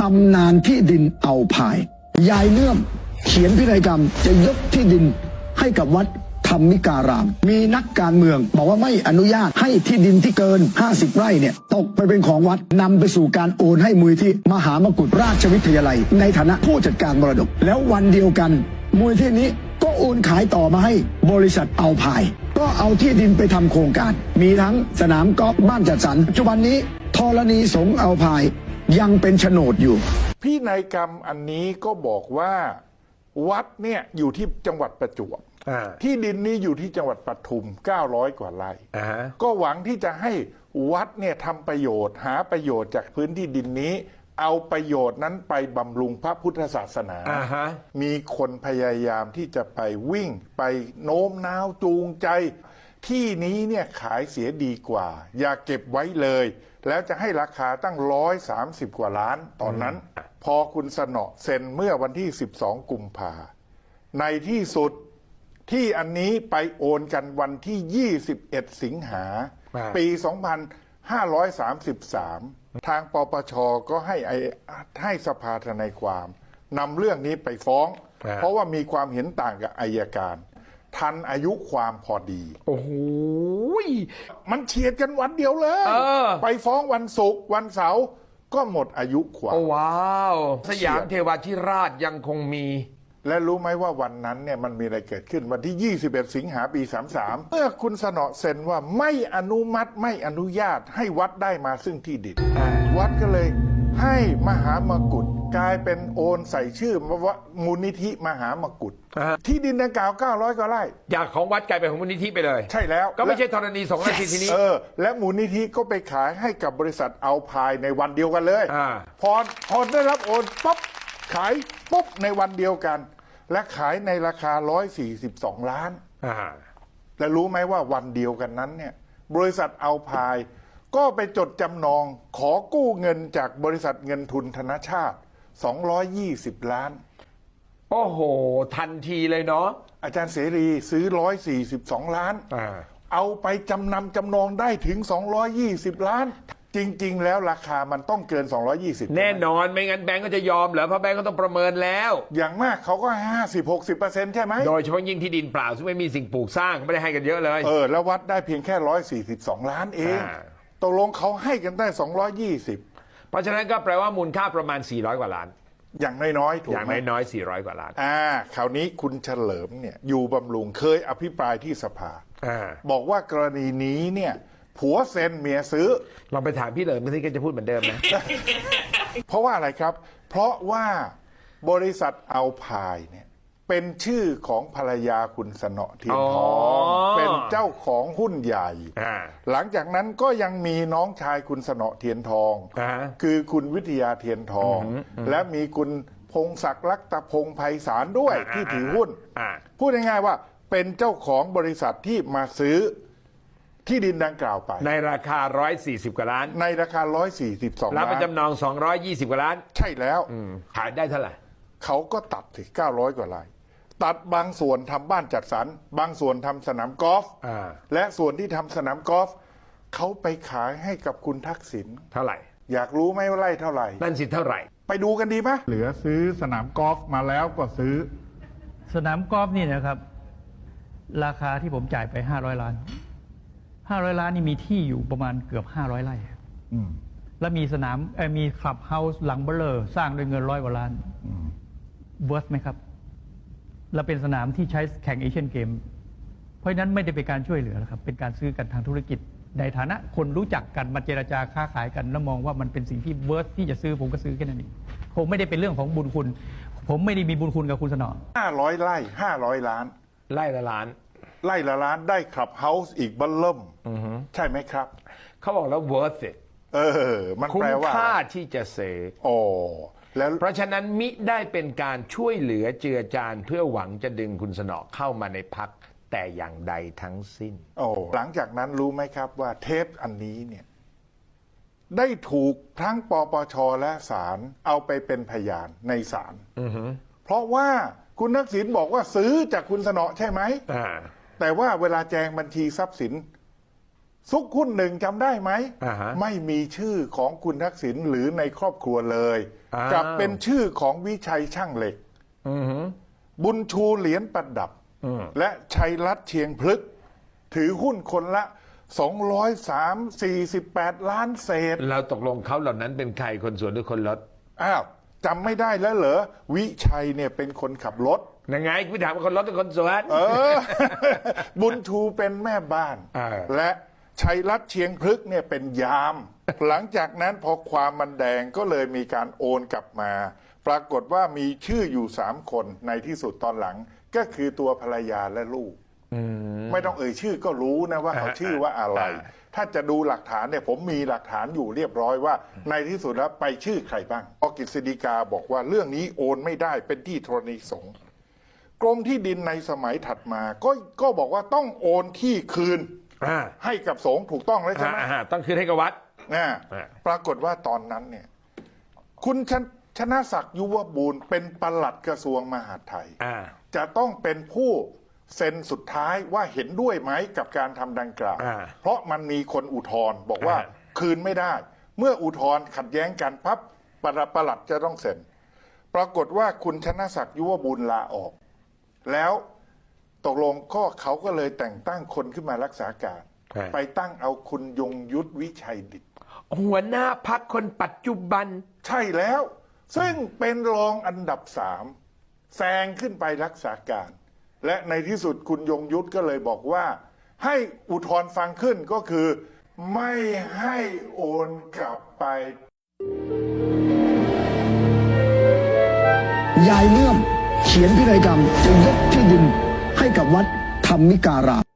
ตำนานที่ดินเอาพาย ยายเนื่อม เขียนพินัยกรรมจะยกที่ดินให้กับวัดธรรมิการาม มีนักการเมือง บอกว่าไม่อนุญาตให้ที่ดินที่เกิน 50 ไร่เนี่ย ตกไปเป็นของวัดนำไปสู่การโอนให้มูลที่มหามกุฏราชวิทยาลัย ในฐานะผู้จัดการมรดก แล้ววันเดียวกันมูลที่นี้ก็โอนขายต่อมาให้บริษัทเอาพาย ก็เอาที่ดินไปทำโครงการ มีทั้งสนามกอล์ฟบ้านจัดสรรปัจจุบันนี้ธรณีสงเอาพาย ยังเป็นโฉนดอยู่ พินัยกรรมอันนี้ก็บอกว่าวัดเนี่ยอยู่ที่จังหวัดประจวบอ่า ที่ดินนี้อยู่ที่จังหวัดปทุม 900 กว่าไร่อ่าฮะก็หวังที่จะให้วัดเนี่ยทำประโยชน์ หาประโยชน์จากพื้นที่ดินนี้ เอาประโยชน์นั้นไปบำรุงพระพุทธศาสนา อ่าฮะ มีคนพยายามที่จะไปวิ่งไปโน้มน้าวจูงใจ ที่นี้เนี่ยขายเสียดีกว่า อย่าเก็บไว้เลย แล้วจะให้ราคาตั้งร้อยสามสิบกว่าล้าน ตอนนั้น พอคุณสนอเซ็นเมื่อวันที่ 12 กุมภาในที่สุดที่อันนี้ไปโอนกันวันที่ 21 สิงหาอ่าปี 2533 ทางปปชก็ให้ไอให้สภาทนายความนำเรื่องนี้ไปฟ้องอ่าเพราะว่ามีความเห็นต่างกับอายการ ทันอายุความพอดี โอ้โหมันเฉียดกันวันเดียวเลย เออ ไปฟ้องวันศุกร์วันเสาร์ก็หมดอายุความ โอ้ว้าว สยามเทวาธิราชยังคงมี และรู้ไหมว่าวันนั้นเนี่ยมันมีอะไรเกิดขึ้นวันที่ 21 สิงหาปี 33 เมื่อคุณสนอเซ็นว่าไม่อนุมัติไม่อนุญาตให้วัดได้มาซึ่งที่ดินอ่าวัดก็เลย ให้มหามกุฏกลายเป็นโอนใส่ชื่อว่ามูลนิธิมหามกุฏอ่าที่ดินดังกล่าว 900กว่าไร่ จากของวัดกลายเป็นของมูลนิธิไปเลย ใช่แล้วก็ไม่ใช่และธรณีสงฆ์นาทีทีนี้ เออ และมูลนิธิก็ไปขายให้กับบริษัทเอาพายในวันเดียวกันเลยอ่า พอพอได้รับโอนปุ๊บขายปุ๊บในวันเดียวกัน และขายในราคา 142 ล้าน อ่าและรู้ไหมว่าวันเดียวกันนั้นเนี่ย บริษัทเอาพาย ก็ไปจดจำนองขอกู้เงินจากบริษัทเงินทุนธนชาติ 220 ล้าน โอ้โห ทันทีเลยเนาะอาจารย์เสรีซื้อ 142 ล้าน อ่า เอาไปจำนำจำนองได้ถึง 220 ล้าน จริง ๆ แล้วราคามันต้องเกิน 220 แน่นอนไม่งั้นแบงก์ก็จะยอมเหรอเพราะแบงก์ก็ต้องประเมินแล้ว อย่างมากเขาก็ 50-60%ใช่ไหม โดยเฉพาะยิ่งที่ดินเปล่าซึ่งไม่มีสิ่งปลูกสร้างไม่ได้ให้กันเยอะเลย เออ แล้ววัดได้เพียงแค่ 142 ล้านเอง อ่า ตกลงเขาให้กันได้ 220 เพราะฉะนั้นก็แปลว่ามูลค่าประมาณ 400 กว่าล้าน อย่างน้อยๆถูกอย่างไหมน้อยๆ400 กว่าล้านอ่าคราวนี้คุณเฉลิมเนี่ยอยู่บำรุงเคยอภิปรายที่สภา อ่าบอกว่ากรณีนี้เนี่ยผัวเซ็นเมียซื้อ ลองไปถามพี่เหลิมที่แกจะพูดเหมือนเดิมนะ เพราะว่าอะไรครับ เพราะว่าบริษัทเอาพายเนี่ย เป็นชื่อของภรรยาคุณสนอเทียนทอง อ๋อ เป็นเจ้าของหุ้นใหญ่ อ่าหลังจากนั้นก็ยังมีน้องชายคุณสนอเทียนทอง อ่า คือคุณวิทยาเทียนทอง และมีคุณพงศักดิ์ลักตะพงศ์ไพศาลด้วยอ่าที่ถือหุ้น อ่า พูดง่ายๆว่าเป็นเจ้าของบริษัทที่มาซื้อที่ดินดังกล่าวไป ในราคา 140 กว่าล้าน ในราคา 142รับล้าไปนจำนอง 220 กว่าล้าน ใช่แล้ว ขายได้เท่าไหร่ เขาก็ตัดถึง900 กว่าไร่ ตัดบางส่วนทำบ้านจัดสรรบางส่วนทำสนามกอล์ฟอ่าและส่วนที่ทำสนามกอล์ฟเขาไปขายให้กับคุณทักษิณเท่าไหร่ อยากรู้ไหมว่าไร่เท่าไหร่ นั่นสิเท่าไหร่ ไปดูกันดีไหมเหลือซื้อสนามกอล์ฟมาแล้วก็ซื้อ สนามกอล์ฟนี่นะครับ ราคาที่ผมจ่ายไป 500 ล้าน 500 ล้านนี่มีที่อยู่ประมาณเกือบ 500 ไร่อืมแล้วมีสนามเอ่อมีคลับเฮาส์หลังเบลเลอร์สร้างด้วยเงินร้อยกว่าล้านเวิร์สไหมครับ แล้วเป็นสนามที่ใช้แข่งเอเชียนเกม เพราะฉะนั้นไม่ได้เป็นการช่วยเหลือนะครับ เป็นการซื้อกันทางธุรกิจ ในฐานะคนรู้จักกันมาเจราจาค้าขายกันแล้วมองว่ามันเป็นสิ่งที่เวิร์สที่จะซื้อผมก็ซื้อแค่นั้นเองคงไม่ได้เป็นเรื่องของบุญคุณ ผมไม่ได้มีบุญคุณกับคุณสนอ500ไร่500ล้าน ไล่ละล้านไร่ละล้านได้ขับเฮาส์อีกบัลเริ่มใช่ไหมครับ เขาบอกแล้ว worth it เออ มันคุ้แปมลว่าค่าที่จะเสกโอ้ แล้ว เพราะฉะนั้นมิได้เป็นการช่วยเหลือเจือจานเพื่อหวังจะดึงคุณสนอเข้ามาในพักแต่อย่างใดทั้งสิ้น โอ้หลังจากนั้นรู้ไหมครับว่าเทปอันนี้เนี่ย ได้ถูกทั้งปปชและศาลเอาไปเป็นพยานในศาลเพราะว่าคุณนักษิณบอกว่าซื้อจากคุณสนอใช่ไหมอ่าแต่ว่าเวลาแจงบัญชีทรัพย์สิน ซุกหุ้นหนึ่งจำได้ไหม อ่าฮะไม่มีชื่อของคุณทักษิณหรือในครอบครัวเลยอ้าว กลับเป็นชื่อของวิชัยช่างเหล็ก อือหือบุญชูเหรียญประดับ อืมและชัยรัตน์เชียงพลึกษ์ถือหุ้นคนละ 248 ล้านเศษ เราตกลงเขาเหล่านั้นเป็นใครคนสวนหรือคนรถอ้าวจำไม่ได้แล้วเหรอ วิชัยเนี่ยเป็นคนขับรถ ยังไงพี่ถามว่าคนรถหรือคนสวน เออ บุญชูเป็นแม่บ้านเออและ ชัยรัตน์เชียงพลึกษ์เนี่ยเป็นยาม หลังจากนั้นพอความมันแดงก็เลยมีการโอนกลับมา ปรากฏว่ามีชื่ออยู่สามคนในที่สุดตอนหลังก็คือตัวภรรยาและลูกไม่ต้องเอ่ยชื่อก็รู้นะว่าเขาอ่าชื่อว่าอะไรอ่าถ้าจะดูหลักฐานเนี่ยผมมีหลักฐานอยู่เรียบร้อยว่า ในที่สุดแล้วไปชื่อใครบ้างพอกฤษฎีกาบอกว่าเรื่องนี้โอนไม่ได้เป็นที่ธรณีสงฆ์กรมที่ดินในสมัยถัดมา ก็ก็บอกว่าต้องโอนที่คืน อ่าให้กับสงฆ์ถูกต้องแล้วใช่ไหมอ่าต้องคืนให้กับวัดนะอ่าปรากฏว่าตอนนั้นเนี่ย คุณชนชนะศักดิ์ยุวบูรณ์เป็นปลัดกระทรวงมหาดไทยอ่าจะต้องเป็นผู้เซ็นสุดท้ายว่าเห็นด้วยไหมกับการทำดังกล่าวอ่าเพราะมันมีคนอุทธรณ์บอกว่าอ่าคืนไม่ได้ เมื่ออุทธรณ์ขัดแย้งกันพับปลัดปลัดจะต้องเซ็น ปรากฏว่าคุณชนะศักดิ์ยุวบุญลาออก แล้ว ตกลงก็เขาก็เลยแต่งตั้งคนขึ้นมารักษาการอ่าไปตั้งเอาคุณยงยุทธวิชัยดิต หัวหน้าพักคนปัจจุบัน ใช่แล้ว ซึ่งเป็นรองอันดับสามแซงขึ้นไปรักษาการ และในที่สุดคุณยงยุทธก็เลยบอกว่า ให้อุทธรณ์ฟังขึ้นก็คือ ไม่ให้โอนกลับไป ยายเลื่อมเขียนพินัยกรรมจะยกที่ดิน ให้กับวัดธรรมิการาม